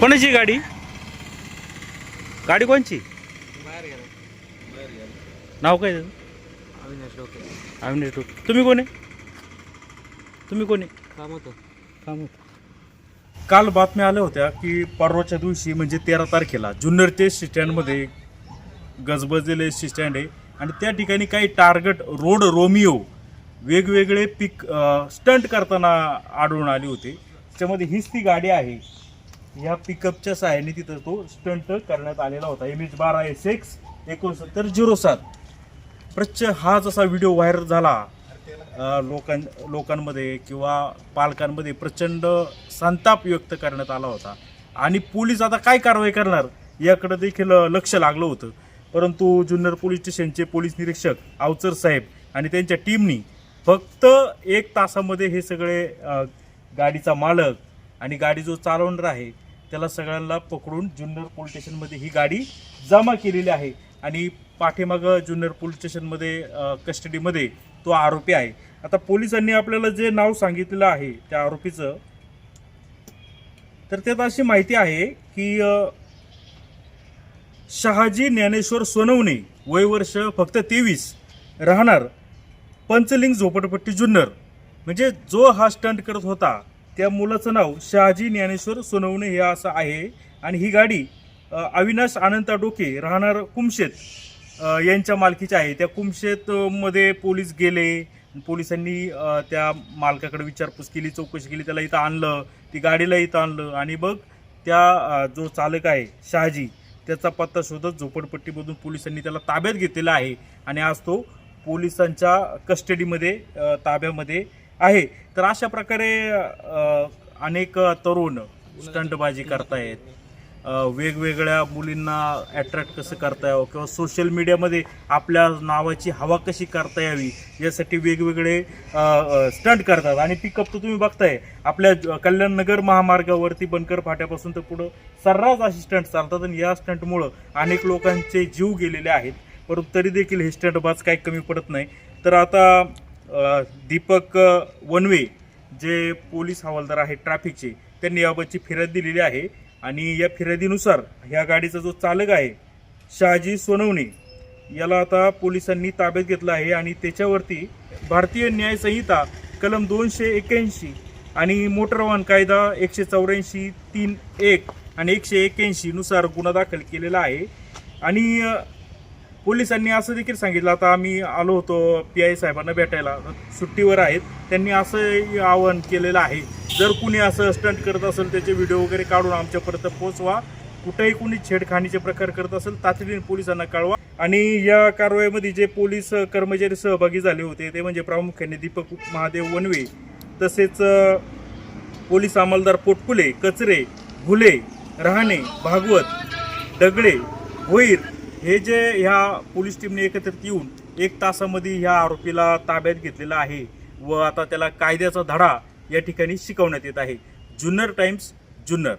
कोणाची गाडी? गाडी कोणची? बाहेर गेला नाव काय त्याचं? अविनाश डोके. तुम्ही कोण आहे? तुम्ही कोण आहे? काम होतं काम काल बातम्या आल्या होत्या की परवाच्या दिवशी म्हणजे तेरा तारखेला जुन्नर ते स्टँडमध्ये गजबजलेले एस स्टँड आहे. आणि त्या ठिकाणी काही टार्गेट रोड रोमिओ वेगवेगळे पिक स्टंट करताना आढळून आले होते. त्याच्यामध्ये हीच ती गाडी आहे. ह्या पिकअपच्या सहाय्याने तिथं तो स्टंट करण्यात आलेला होता. एम एच बारा एस एक्स एकोणसत्तर झिरो सात. प्रच्छ हा जसा व्हिडिओ व्हायरल झाला लोकां लोकांमध्ये किंवा पालकांमध्ये प्रचंड संताप व्यक्त करण्यात आला होता. आणि पोलीस आता काय कारवाई करणार याकडे देखील लक्ष लागलं होतं. परंतु जुन्नर पोलीस स्टेशनचे पोलीस निरीक्षक अवचर साहेब आणि त्यांच्या टीमनी फक्त एक तासामध्ये हे सगळे गाडीचा मालक आणि गाडी जो चालवणार आहे त्याला सगळ्यांना पकडून जुन्नर पोलीस स्टेशनमध्ये ही गाडी जमा केलेली आहे. आणि पाठीमागं जुन्नर पोलीस स्टेशनमध्ये कस्टडीमध्ये तो आरोपी आहे. आता पोलिसांनी आपल्याला जे नाव सांगितलेलं आहे त्या आरोपीचं तर त्यात अशी माहिती आहे की शहाजी ज्ञानेश्वर सोनवणे वय वर्ष फक्त तेवीस राहणार पंचलिंग झोपडपट्टी जुन्नर. म्हणजे जो हा स्टंट करत होता त्या मुलाचं नाव शहाजी ज्ञानेश्वर सोनवणे हे असं आहे. आणि ही गाडी अविनाश अनंता डोके राहणार कुमशेत यांच्या मालकीची आहे. त्या कुमशेतमध्ये पोलीस गेले. पोलिसांनी त्या मालकाकडे विचारपूस केली चौकशी केली त्याला इथं आणलं ती गाडीला इथं आणलं. आणि बघ त्या जो चालक आहे शहाजी त्याचा पत्ता शोधत झोपडपट्टीमधून पोलिसांनी त्याला ताब्यात घेतलेला आहे. आणि आज तो पोलिसांच्या कस्टडीमध्ये ताब्यामध्ये आहे. तर अशा प्रकारे अनेक तरुण स्टंटबाजी करतायत. वेगवेगळ्या मुलींना अट्रॅक्ट कसं करता यावं किंवा सोशल मीडियामध्ये आपल्या नावाची हवा कशी करता यावी यासाठी वेगवेगळे स्टंट करतात. आणि पिकअप तर तुम्ही बघताय आपल्या कल्याणनगर महामार्गावरती बनकर फाट्यापासून तर पुढं सर्रास अशी स्टंट चालतात आणि या स्टंटमुळं अनेक लोकांचे जीव गेलेले आहेत. परंतु तरी देखील हे स्टंटबाज काही कमी पडत नाही. तर आता दीपक वनवे जे पोलीस हवालदार आहेत ट्रॅफिकचे त्यांनी याबाबतची फिर्याद दिलेली आहे. आणि या फिर्यादीनुसार ह्या गाडीचा जो चालक आहे शहाजी सोनवणे याला आता पोलिसांनी ताब्यात घेतलं आहे आणि त्याच्यावरती भारतीय न्याय संहिता कलम दोनशे एक्याऐंशी आणि मोटर वाहन कायदा एकशे चौऱ्याऐंशी तीन एक आणि एकशे एक्क्याऐंशीनुसार गुन्हा दाखल केलेला आहे. आणि पोलिसांनी असं देखील सांगितलं. आता आम्ही आलो होतो पी आय साहेबांना भेटायला. सुट्टीवर आहेत. त्यांनी असं आवाहन केलेलं आहे. जर कुणी असं स्टंट करत असेल त्याचे व्हिडिओ वगैरे काढून आमच्यापर्यंत पोचवा कुठेही कुणी छेडखानीचे प्रकार करत असेल तातडीने पोलिसांना कळवा. आणि या कारवाईमध्ये जे पोलीस कर्मचारी सहभागी झाले होते ते म्हणजे प्रामुख्याने दीपक महादेव वनवे तसेच पोलीस अंमलदार पोटकुले कचरे घुले रहाणे भागवत दगडे भोईर हे जे ह्या पोलीस टीमने एकत्रित येऊन एक तासामध्ये ह्या आरोपीला ताब्यात घेतलेला आहे व आता त्याला कायद्याचा धडा या ठिकाणी शिकवण्यात येत आहे. जुन्नर टाइम्स जुन्नर.